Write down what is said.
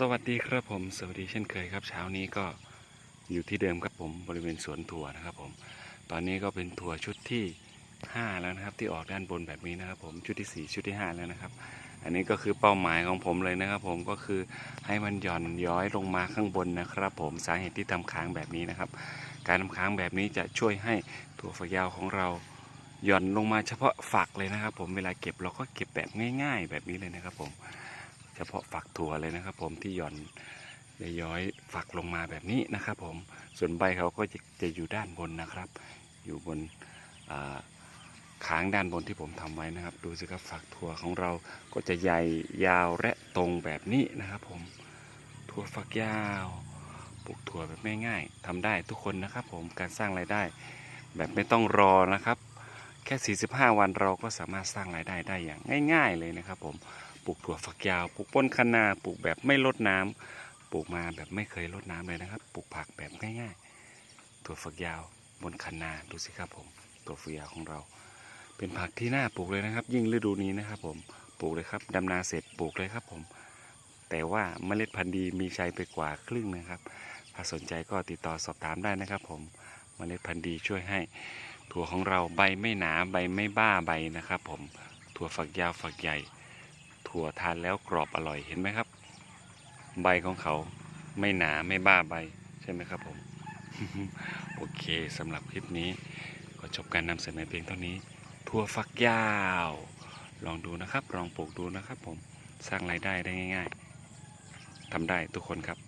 สวัสดีครับผม สวัสดีเช่นเคยครับ เช้านี้ก็อยู่ที่เดิมครับผมบริเวณสวนถั่วนะครับผม ตอนนี้ก็เป็นถั่วชุดที่ 5 แล้วนะครับ ที่ออกด้านบนแบบนี้นะครับ ผมชุดที่ 4 ชุดที่ 5 แล้วนะครับ อันนี้ก็คือเป้าหมายของผมเลยนะครับ ผมก็คือให้มันหย่อนย้อยลงมาข้างบนนะครับ ผมสาเหตุที่ทำค้างแบบนี้นะครับ การทำค้างแบบนี้จะช่วยให้ถั่วฝักยาวของเราหย่อนลงมาเฉพาะฝักเลยนะครับ ผมเวลาเก็บเราก็เก็บแบบง่าย ๆ แบบนี้เลยนะครับผม เฉพาะฝักถั่วเลยนะครับ ผมที่หย่อนย้อยฝักลงมาแบบนี้นะครับ ผมส่วนใบเขาก็จะจะอยู่ด้านบนนะครับ อยู่บนอ่าค้างด้านบนที่ผมทำไว้นะครับ ดูสิครับฝักถั่วของเราก็จะใหญ่ยาวและตรงแบบนี้นะครับ ผมถั่วฝักยาวปลูกถั่วแบบง่ายๆทำได้ทุกคนนะครับ ผมการสร้างรายได้ แบบไม่ต้องรอนะครับ แค่ 45 วันเราก็สามารถสร้างรายได้ได้อย่างง่าย ๆ เลยนะครับ ผม ปลูกถั่วฝักยาว ปลูกป้นคะนาปลูกแบบไม่ลดน้ำปลูกมาแบบไม่เคยลดน้ำเลยนะครับ ปลูกผักแบบง่ายๆ ถั่วฝักยาวบนคะนาดูสิครับผมถั่วฝักยาวของเรา เป็นผักที่น่าปลูกเลยนะครับ ยิ่งฤดูนี้นะครับ ผมปลูกเลยครับดำนาเสร็จปลูกเลยครับผม แต่ว่าเมล็ดพันธุ์ดีมีใช้ไปกว่าครึ่งนะครับ ถ้าสนใจก็ติดต่อสอบถามได้นะครับ ผมเมล็ดพันธุ์ดีช่วยให้ ถั่วของเราใบไม่หนาใบไม่บ้าใบนะครับ ผมถั่วฝักยาวฝักใหญ่ ถั่วทานแล้วกรอบอร่อยเห็นไหมครับ ใบของเขาไม่หนาไม่บ้าใบใช่ไหมครับผม โอเคสำหรับคลิปนี้ก็จบการนำเสนอเพียงเท่านี้ ถั่วฝักยาว ลองดูนะครับ ลองปลูกดูนะครับผมสร้างรายได้ได้ง่าย ๆทำได้ทุกคนครับ